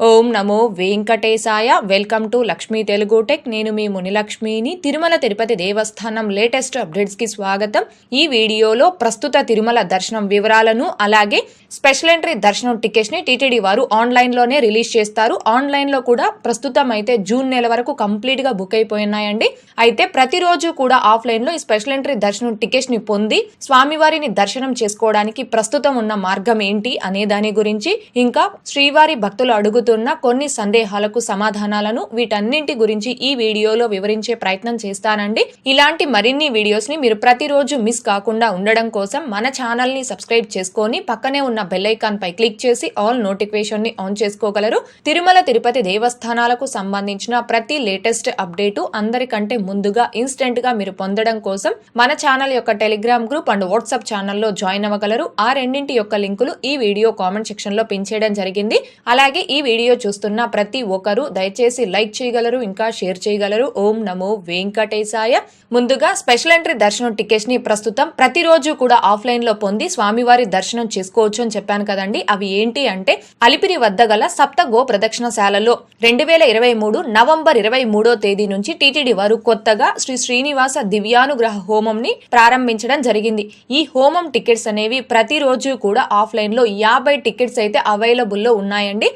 ఓం నమో వెంకటేశాయ. Welcome to Lakshmi Telugu tech. నేను మీ మునిలక్ష్మిని. తిరుమల తిరుపతి దేవస్థానం లేటెస్ట్ అప్డేట్స్కి స్వాగతం. ఈ వీడియోలో ప్రస్తుత తిరుమల దర్శనం వివరాలను అలాగే స్పెషల్ ఎంట్రీ దర్శనం టికెట్స్ని టీటీడీ వారు ఆన్లైన్లోనే రిలీజ్ చేస్తారు. ఆన్లైన్లో కూడా ప్రస్తుతం అయితే జూన్ నెల వరకు కంప్లీట్గా బుక్ అయిపోయినాయండి. అయితే ప్రతిరోజు కూడా ఆఫ్లైన్లో ఈ స్పెషల్ ఎంట్రీ దర్శనం టికెట్స్ని పొంది స్వామివారిని దర్శనం చేసుకోవడానికి ప్రస్తుతం ఉన్న మార్గం ఏంటి అనే దాని గురించి ఇంకా శ్రీవారి భక్తులు అడుగుతున్న కొన్ని సందేహాలకు సమాధానాలను వీటన్నింటి గురించి ఈ వీడియోలో వివరించే ప్రయత్నం చేస్తానండి. ఇలాంటి మరిన్ని వీడియోస్ని మీరు ప్రతిరోజు మిస్ కాకుండా ఉండడం కోసం మన ఛానల్ని సబ్స్క్రైబ్ చేసుకొని పక్కనే ఉన్న బెల్ ఐకాన్ పై క్లిక్ చేసి ఆల్ నోటిఫికేషన్ని ఆన్ చేసుకోగలరు. తిరుమల తిరుపతి దేవస్థానాలకు సంబంధించిన ప్రతి లేటెస్ట్ అప్డేటు అందరికంటే ముందుగా ఇన్స్టెంట్గా మీరు పొందడం కోసం మన ఛానల్ యొక్క టెలిగ్రామ్ గ్రూప్ అండ్ వాట్సాప్ ఛానల్లో జాయిన్ అవ్వగలరు. ఆ రెండింటి యొక్క లింకులు ఈ వీడియో కామెంట్ సెక్షన్లో పిన్ చేయడం జరిగింది. అలాగే ఈ వీడియో చూస్తున్న ప్రతి ఒక్కరూ దయచేసి లైక్ చేయగలరు ఇంకా షేర్ చేయగలరు. ఓం నమో వెంకటేశాయ. ముందుగా స్పెషల్ ఎంట్రీ దర్శనం టికెట్స్ని ప్రస్తుతం ప్రతిరోజు కూడా ఆఫ్లైన్లో పొంది స్వామివారి దర్శనం చేసుకోవచ్చు అని చెప్పాను కదండి. అవి ఏంటి అంటే అలిపిరి వద్ద గల సప్త గో ప్రదక్షిణశాలలో రెండు వేల ఇరవై మూడు నవంబర్ ఇరవై మూడో తేదీ నుంచి టీటీడీ వారు కొత్తగా శ్రీ శ్రీనివాస దివ్యానుగ్రహ హోమం ని ప్రారంభించడం జరిగింది. ఈ హోమం టికెట్స్ అనేవి ప్రతిరోజు కూడా ఆఫ్లైన్లో యాభై టికెట్స్ అయితే అవైలబుల్లో ఉన్నాయండి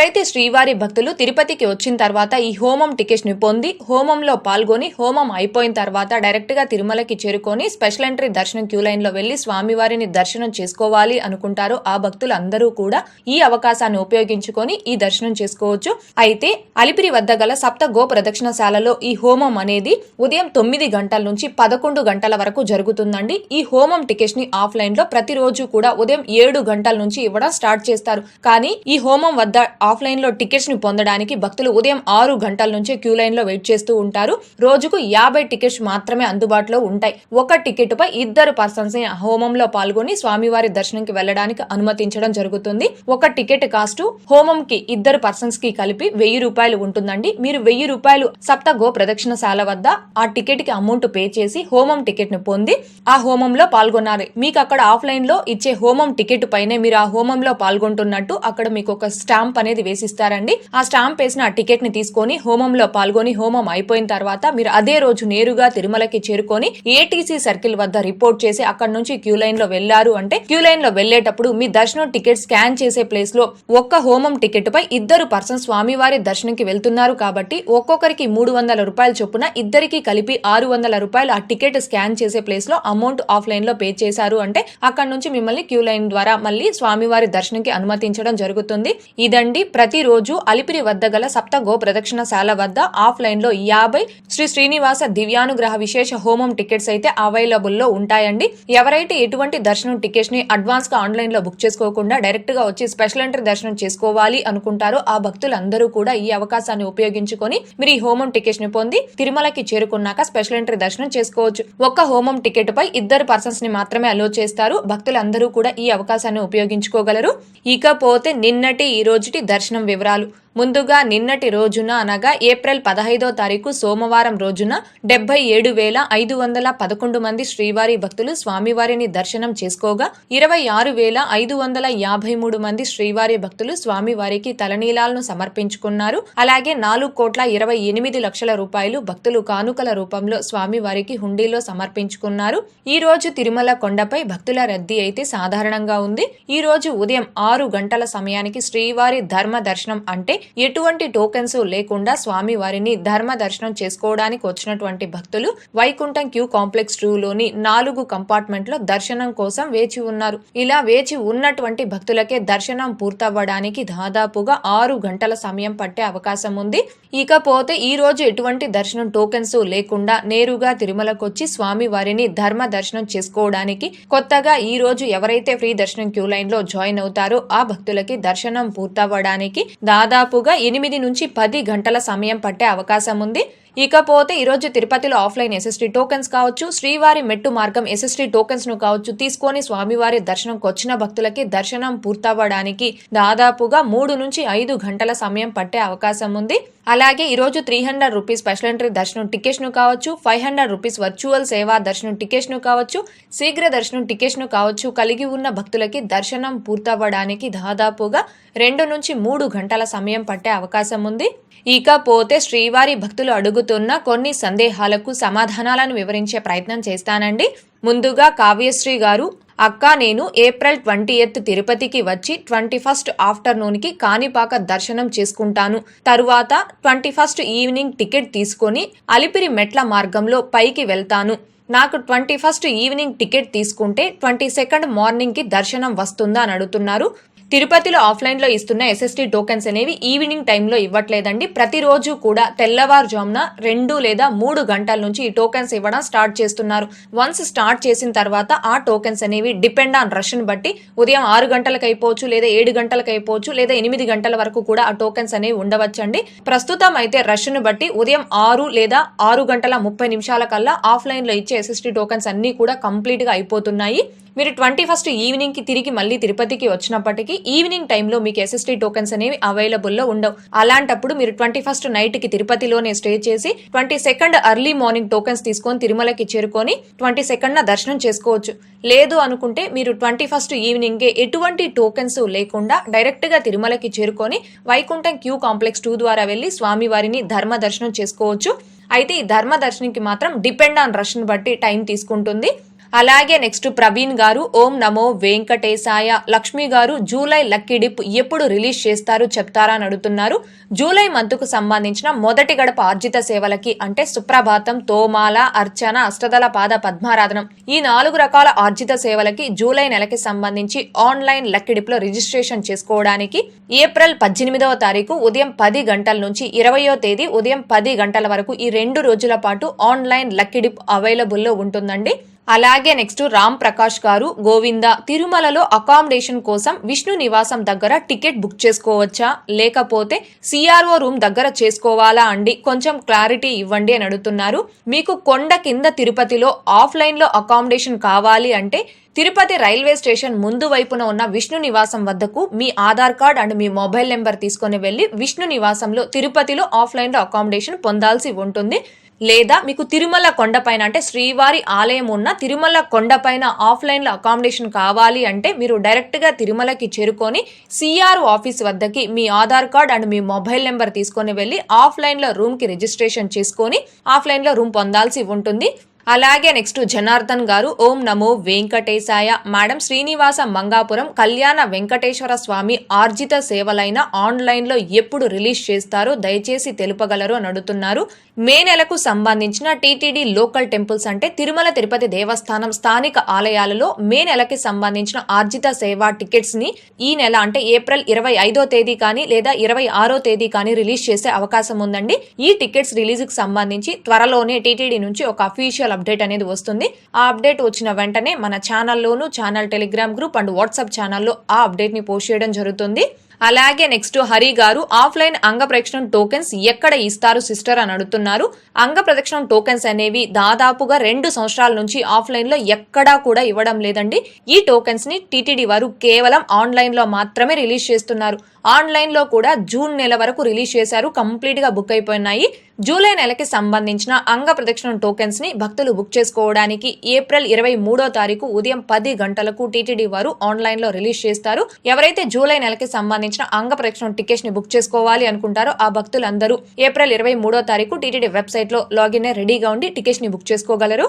ఎవరైతే శ్రీవారి భక్తులు తిరుపతికి వచ్చిన తర్వాత ఈ హోమం టికెట్ని పొంది హోమంలో పాల్గొని హోమం అయిపోయిన తర్వాత డైరెక్ట్గా తిరుమలకి చేరుకొని స్పెషల్ ఎంట్రీ దర్శనం క్యూ లైన్లో వెళ్ళి స్వామివారిని దర్శనం చేసుకోవాలి అనుకుంటారో ఆ భక్తులు అందరూ కూడా ఈ అవకాశాన్ని ఉపయోగించుకొని ఈ దర్శనం చేసుకోవచ్చు. అయితే అలిపిరి వద్ద గల సప్త గో ప్రదక్షిణశాలలో ఈ హోమం అనేది ఉదయం తొమ్మిది గంటల నుంచి పదకొండు గంటల వరకు జరుగుతుందండి. ఈ హోమం టికెట్ని ఆఫ్లైన్లో ప్రతిరోజు కూడా ఉదయం ఏడు గంటల నుంచి ఇవ్వడం స్టార్ట్ చేస్తారు. కానీ ఈ హోమం వద్ద ఆఫ్లైన్లో టికెట్స్ని పొందడానికి భక్తులు ఉదయం ఆరు గంటల నుంచే క్యూ లైన్లో వెయిట్ చేస్తూ ఉంటారు. రోజుకు యాభై టికెట్స్ మాత్రమే అందుబాటులో ఉంటాయి. ఒక టికెట్ పై ఇద్దరు పర్సన్స్ని హోమంలో పాల్గొని స్వామివారి దర్శనంకి వెళ్ళడానికి అనుమతించడం జరుగుతుంది. ఒక టికెట్ కాస్ట్ హోమం కి ఇద్దరు పర్సన్స్కి కలిపి వెయ్యి రూపాయలు ఉంటుందండి. మీరు వెయ్యి రూపాయలు సప్త గో ప్రదక్షిణశాల వద్ద ఆ టికెట్కి అమౌంట్ పే చేసి హోమం టికెట్ను పొంది ఆ హోమంలో పాల్గొన్నారు మీకు అక్కడ ఆఫ్లైన్లో ఇచ్చే హోమం టికెట్ పైనే మీరు ఆ హోమంలో పాల్గొంటున్నట్టు అక్కడ మీకు ఒక స్టాంప్ అనేది వేసిస్తారండి. ఆ స్టాంప్ వేసిన ఆ టికెట్ని తీసుకొని హోమంలో పాల్గొని హోమం అయిపోయిన తర్వాత మీరు అదే రోజు నేరుగా తిరుమలకి చేరుకొని ఏటీసీ సర్కిల్ వద్ద రిపోర్ట్ చేసి అక్కడ నుంచి క్యూ లైన్లో వెళ్ళారు అంటే క్యూ లైన్లో వెళ్ళేటప్పుడు మీ దర్శనం టికెట్ స్కాన్ చేసే ప్లేస్లో ఒక్క హోమం టికెట్ పై ఇద్దరు పర్సన్ స్వామివారి దర్శనంకి వెళ్తున్నారు కాబట్టి ఒక్కొక్కరికి మూడు వందల రూపాయలు చొప్పున ఇద్దరికి కలిపి ఆరు వందల రూపాయలు ఆ టికెట్ స్కాన్ చేసే ప్లేస్లో అమౌంట్ ఆఫ్లైన్లో పే చేశారు అంటే అక్కడ నుంచి మిమ్మల్ని క్యూ లైన్ ద్వారా మళ్ళీ స్వామివారి దర్శనంకి అనుమతించడం జరుగుతుంది. ఇదండి ప్రతిరోజు అలిపిరి వద్ద గల సప్త గో ప్రదక్షిణశాల వద్ద ఆఫ్లైన్లో యాభై శ్రీ శ్రీనివాస దివ్యానుగ్రహ విశేష హోమం టికెట్స్ అయితే అవైలబుల్లో ఉంటాయండి. ఎవరైతే ఎటువంటి దర్శనం టికెట్స్ని అడ్వాన్స్గా ఆన్లైన్లో బుక్ చేసుకోకుండా డైరెక్ట్గా వచ్చి స్పెషల్ ఎంట్రీ దర్శనం చేసుకోవాలి అనుకుంటారో ఆ భక్తులందరూ కూడా ఈ అవకాశాన్ని ఉపయోగించుకొని మీరు ఈ హోమం టికెట్స్ని పొంది తిరుమలకి చేరుకున్నాక స్పెషల్ ఎంట్రీ దర్శనం చేసుకోవచ్చు. ఒక్క హోమం టికెట్ పై ఇద్దరు పర్సన్స్ని మాత్రమే అలో చేస్తారు. భక్తులందరూ కూడా ఈ అవకాశాన్ని ఉపయోగించుకోగలరు. ఇకపోతే నిన్నటి ఈ రోజుటి దర్శనం దర్శనం వివరాలు ముందుగా నిన్నటి రోజున అనగా ఏప్రిల్ పదహైదో తారీఖు సోమవారం రోజున డెబ్బై ఏడు వేల ఐదు వందల పదకొండు మంది శ్రీవారి భక్తులు స్వామివారిని దర్శనం చేసుకోగా ఇరవై ఆరు వేల ఐదు వందల యాభై మూడు మంది శ్రీవారి భక్తులు స్వామివారికి తలనీలాలను సమర్పించుకున్నారు. అలాగే నాలుగు కోట్ల ఇరవై ఎనిమిది లక్షల రూపాయలు భక్తులు కానుకల రూపంలో స్వామివారికి హుండీలో సమర్పించుకున్నారు. ఈ రోజు తిరుమల కొండపై భక్తుల రద్దీ అయితే సాధారణంగా ఉంది. ఈ రోజు ఉదయం ఆరు గంటల సమయానికి శ్రీవారి ధర్మ దర్శనం అంటే ఎటువంటి టోకెన్స్ లేకుండా స్వామి వారిని ధర్మ దర్శనం చేసుకోవడానికి వచ్చినటువంటి భక్తులు వైకుంఠం క్యూ కాంప్లెక్స్ టూ లోని నాలుగు కంపార్ట్మెంట్లో దర్శనం కోసం వేచి ఉన్నారు. ఇలా వేచి ఉన్నటువంటి భక్తులకే దర్శనం పూర్తవ్వడానికి దాదాపుగా ఆరు గంటల సమయం పట్టే అవకాశం ఉంది. ఇకపోతే ఈ రోజు ఎటువంటి దర్శనం టోకెన్స్ లేకుండా నేరుగా తిరుమలకొచ్చి స్వామి వారిని ధర్మ దర్శనం చేసుకోవడానికి కొత్తగా ఈ రోజు ఎవరైతే ఫ్రీ దర్శనం క్యూ లైన్లో జాయిన్ అవుతారో ఆ భక్తులకి దర్శనం పూర్తవ్వడానికి దాదాపు దాదాపుగా ఎనిమిది నుంచి పది గంటల సమయం పట్టే అవకాశం ఉంది. ఇకపోతే ఈరోజు తిరుపతిలో ఆఫ్లైన్ ఎస్ఎస్టీ టోకెన్స్ కావచ్చు శ్రీవారి మెట్టు మార్గం ఎస్ఎస్టీ టోకెన్స్ను కావచ్చు తీసుకొని స్వామివారి దర్శనంకి వచ్చిన భక్తులకి దర్శనం పూర్తవ్వడానికి దాదాపుగా మూడు నుంచి ఐదు గంటల సమయం పట్టే అవకాశం ఉంది. అలాగే ఈరోజు three hundred rupees special entry దర్శనం టికెట్స్ను కావచ్చు ఫైవ్ హండ్రెడ్ రూపీస్ వర్చువల్ సేవా దర్శనం టికెట్స్ను కావచ్చు శీఘ్ర దర్శనం టికెట్స్ను కావచ్చు కలిగి ఉన్న భక్తులకి దర్శనం పూర్తవ్వడానికి దాదాపుగా రెండు నుంచి మూడు గంటల సమయం పట్టే అవకాశం ఉంది. ఇకపోతే శ్రీవారి భక్తులు అడుగుతున్న కొన్ని సందేహాలకు సమాధానాలను వివరించే ప్రయత్నం చేస్తానండి. ముందుగా కావ్యశ్రీ గారు అక్క నేను ఏప్రిల్ ట్వంటీ ఎయిత్ తిరుపతికి వచ్చి ట్వంటీ ఫస్ట్ ఆఫ్టర్నూన్కి కాణిపాక దర్శనం చేసుకుంటాను. తరువాత ట్వంటీ ఫస్ట్ ఈవినింగ్ టికెట్ తీసుకొని అలిపిరి మెట్ల మార్గంలో పైకి వెళ్తాను. నాకు ట్వంటీ ఫస్ట్ ఈవినింగ్ టికెట్ తీసుకుంటే ట్వంటీ సెకండ్ మార్నింగ్కి దర్శనం వస్తుందా అని అడుగుతున్నారు. తిరుపతిలో ఆఫ్లైన్లో ఇస్తున్న ఎస్ఎస్టీ టోకెన్స్ అనేవి ఈవినింగ్ టైంలో ఇవ్వట్లేదండి. ప్రతిరోజు కూడా తెల్లవారుజామున రెండు లేదా మూడు గంటల నుంచి ఈ టోకెన్స్ ఇవ్వడం స్టార్ట్ చేస్తున్నారు. వన్స్ స్టార్ట్ చేసిన తర్వాత ఆ టోకెన్స్ అనేవి డిపెండ్ ఆన్ రష్ను బట్టి ఉదయం ఆరు గంటలకు అయిపోవచ్చు లేదా ఏడు గంటలకు అయిపోవచ్చు లేదా ఎనిమిది గంటల వరకు కూడా ఆ టోకెన్స్ అనేవి ఉండవచ్చండి. ప్రస్తుతం అయితే రష్ను బట్టి ఉదయం ఆరు లేదా ఆరు గంటల ముప్పై నిమిషాల కల్లా ఆఫ్లైన్లో ఇచ్చే ఎస్ఎస్టీ టోకెన్స్ అన్నీ కూడా కంప్లీట్గా అయిపోతున్నాయి. మీరు ట్వంటీ ఫస్ట్ ఈవినింగ్కి తిరిగి మళ్ళీ తిరుపతికి వచ్చినప్పటికీ ఈవినింగ్ టైంలో మీకు ఎస్ఎస్టీ టోకెన్స్ అనేవి అవైలబుల్లో ఉండవు. అలాంటప్పుడు మీరు ట్వంటీ ఫస్ట్ నైట్కి తిరుపతిలోనే స్టే చేసి twenty second early morning tokens తీసుకొని తిరుమలకి చేరుకొని ట్వంటీ సెకండ్న దర్శనం చేసుకోవచ్చు. లేదు అనుకుంటే మీరు ట్వంటీ ఫస్ట్ ఈవినింగే ఎటువంటి టోకెన్స్ లేకుండా డైరెక్ట్గా తిరుమలకి చేరుకొని వైకుంఠం క్యూ కాంప్లెక్స్ టూ ద్వారా వెళ్ళి స్వామివారిని ధర్మ దర్శనం చేసుకోవచ్చు. అయితే ఈ ధర్మ దర్శనంకి మాత్రం డిపెండ్ ఆన్ రష్ని బట్టి టైం తీసుకుంటుంది. అలాగే నెక్స్ట్ ప్రవీణ్ గారు ఓం నమో వెంకటేశాయ లక్ష్మి గారు జూలై లక్కీ డిప్ ఎప్పుడు రిలీజ్ చేస్తారు చెప్తారా అని అడుగుతున్నారు. జూలై మంత్కు సంబంధించిన మొదటి గడప ఆర్జిత సేవలకి అంటే సుప్రభాతం తోమాల అర్చన అష్టదల పాద పద్మారాధనం ఈ నాలుగు రకాల ఆర్జిత సేవలకి జూలై నెలకి సంబంధించి ఆన్లైన్ లక్కీ లో రిజిస్ట్రేషన్ చేసుకోవడానికి ఏప్రిల్ పద్దెనిమిదవ తారీఖు ఉదయం పది గంటల నుంచి ఇరవయో తేదీ ఉదయం పది గంటల వరకు ఈ రెండు రోజుల పాటు ఆన్లైన్ లక్కీ డిప్ అవైలబుల్లో ఉంటుందండి. అలాగే నెక్స్ట్ రామ్ ప్రకాష్ గారు గోవింద తిరుమలలో అకామిడేషన్ కోసం విష్ణు నివాసం దగ్గర టికెట్ బుక్ చేసుకోవచ్చా? లేకపోతే సిఆర్ఓ రూమ్ దగ్గర చేసుకోవాలా అండి? కొంచెం క్లారిటీ ఇవ్వండి అని అడుగుతున్నారు. మీకు కొండ కింద తిరుపతిలో ఆఫ్లైన్లో అకామిడేషన్ కావాలి అంటే తిరుపతి రైల్వే స్టేషన్ ముందు వైపున ఉన్న విష్ణు నివాసం వద్దకు మీ ఆధార్ కార్డ్ అండ్ మీ మొబైల్ నెంబర్ తీసుకొని వెళ్ళి విష్ణు నివాసంలో తిరుపతిలో ఆఫ్లైన్లో అకామిడేషన్ పొందాల్సి ఉంటుంది. లేదా మీకు తిరుమల కొండపైన అంటే శ్రీవారి ఆలయం ఉన్న తిరుమల కొండపైన ఆఫ్లైన్లో అకామిడేషన్ కావాలి అంటే మీరు డైరెక్ట్గా తిరుమలకి చేరుకొని సిఆర్ ఆఫీస్ వద్దకి మీ ఆధార్ కార్డ్ అండ్ మీ మొబైల్ నెంబర్ తీసుకొని వెళ్ళి ఆఫ్లైన్లో రూమ్కి రిజిస్ట్రేషన్ చేసుకొని ఆఫ్లైన్లో రూమ్ పొందాల్సి ఉంటుంది. అలాగే నెక్స్ట్ జనార్దన్ గారు ఓం నమో వెంకటేశాయ. మేడం శ్రీనివాస మంగాపురం కళ్యాణ వెంకటేశ్వర స్వామి ఆర్జిత సేవలైన ఆన్లైన్లో ఎప్పుడు రిలీజ్ చేస్తారో దయచేసి తెలుపగలరు అని అడుగుతున్నారు. మే నెలకు సంబంధించిన టీటీడీ లోకల్ టెంపుల్స్ అంటే తిరుమల తిరుపతి దేవస్థానం స్థానిక ఆలయాలలో మే నెలకి సంబంధించిన ఆర్జిత సేవ టికెట్స్ని ఈ నెల అంటే ఏప్రిల్ ఇరవై ఐదో తేదీ కానీ లేదా ఇరవై ఆరో తేదీ కానీ రిలీజ్ చేసే అవకాశం ఉందండి. ఈ టికెట్స్ రిలీజ్కి సంబంధించి త్వరలోనే టీటీడీ నుంచి ఒక అఫీషియల్ అప్డేట్ అనేది వస్తుంది. ఆ అప్డేట్ వచ్చిన వెంటనే మన ఛానల్లోను channel Telegram group and WhatsApp ఛానల్లో ఆ అప్డేట్ని పోస్ట్ చేయడం జరుగుతుంది. అలాగే నెక్స్ట్ హరి గారు ఆఫ్లైన్ అంగ ప్రదక్షిణం టోకెన్స్ ఎక్కడ ఇస్తారు సిస్టర్ అని అడుగుతున్నారు. అంగ ప్రదక్షిణం టోకెన్స్ అనేవి దాదాపుగా రెండు సంవత్సరాల నుంచి ఆఫ్లైన్లో ఎక్కడా కూడా ఇవ్వడం లేదండి. ఈ టోకెన్స్ని టీటీడీ వారు కేవలం ఆన్లైన్లో మాత్రమే రిలీజ్ చేస్తున్నారు. ఆన్లైన్లో కూడా జూన్ నెల వరకు రిలీజ్ చేశారు. కంప్లీట్గా బుక్ అయిపోయినాయి. జూలై నెలకి సంబంధించిన అంగ ప్రదక్షిణ టోకెన్స్ని భక్తులు బుక్ చేసుకోవడానికి ఏప్రిల్ ఇరవై మూడో తారీఖు ఉదయం పది గంటలకు టీటీడీ వారు ఆన్లైన్లో రిలీజ్ చేస్తారు. ఎవరైతే జూలై నెలకి సంబంధించిన అంగ ప్రదక్షిణ టికెట్స్ని బుక్ చేసుకోవాలి అనుకుంటారో ఆ భక్తులందరూ ఏప్రిల్ ఇరవై మూడో తారీఖు టీటీడీ వెబ్సైట్లో లాగిన్ రెడీగా ఉండి టికెట్స్ని బుక్ చేసుకోగలరు.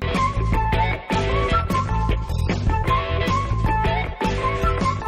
Thank you.